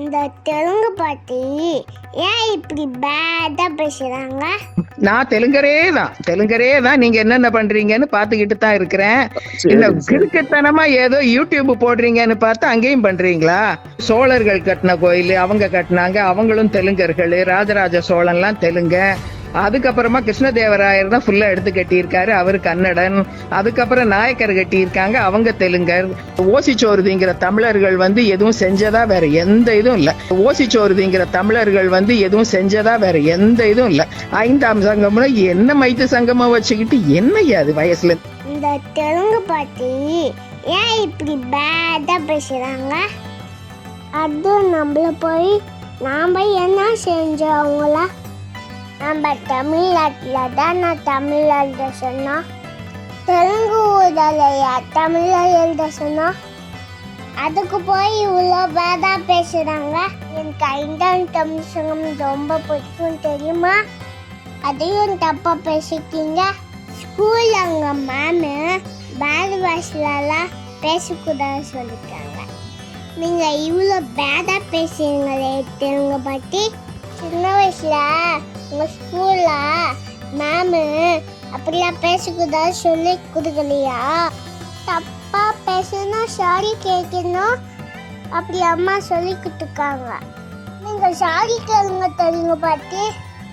இந்த தெலுங்கு பாட்டி ஏன் இப்படி பேடா பேசுறாங்க? நான் தெலுங்கரே தான். தெலுங்கரே தான் நீங்க என்னென்ன பண்றீங்கன்னு பாத்துக்கிட்டு தான் இருக்கிறேன். இந்த கிறுக்குத்தனமா ஏதோ யூடியூப் போடுறீங்கன்னு பார்த்து அங்கேயும் பண்றீங்களா? சோழர்கள் கட்டின கோயில் அவங்க கட்டினாங்க அவங்களும் தெலுங்கர்கள் ராஜராஜ சோழன்லாம் தெலுங்க. அதுக்கப்புறமா கிருஷ்ணதேவராயர் தான் ஃபுல்லா எடுத்து கட்டியிருக்காரு. அவர் கன்னடன். அதுக்கப்புறம் நாயக்கர் கட்டியிருக்காங்க அவங்க தெலுங்கர். ஓசிச்சோருதிங்கிற தமிழர்கள் வந்து எதுவும் செஞ்சதா வேற எந்த இதுவும் இல்லை. ஓசிச்சோருதிங்கிற தமிழர்கள் வந்து எதுவும் செஞ்சதா வேற எந்த இதுவும் இல்லை. ஐந்தாம் சங்கம்னா என்ன மைத்து சங்கமா வச்சுக்கிட்டு என்ன அது வயசுல? இந்த தெலுங்கு பாட்டி ஏன் இப்படி பேடா பேசுறாங்க? அது நம்மள போய் நாம என்ன செஞ்சோம் அவங்கள? நம்ம தமிழ்நாட்டில் தான் நான் தமிழ் எழுத சொன்னோம் தெலுங்கு ஊதலையா தமிழ் எழுத சொன்னோம் அதுக்கு போய் இவ்வளோ பேதா பேசுகிறாங்க எனக்கு ஐந்தாம் தமிழ் சங்கம் ரொம்ப பிடிக்கும் தெரியுமா? அதையும் தப்பாக பேசிக்கிங்க ஸ்கூல் அங்கே மேமு பேட் வாஷ்லலாம் பேசக்கூடாது சொல்லிட்டாங்க. நீங்கள் இவ்வளோ பேடா பேசுறீங்களே தெலுங்கு பற்றி சின்ன வயசில் உங்கள் ஸ்கூலில் மேமு அப்படிலாம் பேசக்கூடாது சொல்லி கொடுக்கலையா? தப்பா பேசணும் சாரி கேட்கணும் அப்படி அம்மா சொல்லி கொடுத்துருக்காங்க. நீங்கள் சாரி கேளுங்க தெரியுங்க பாட்டி?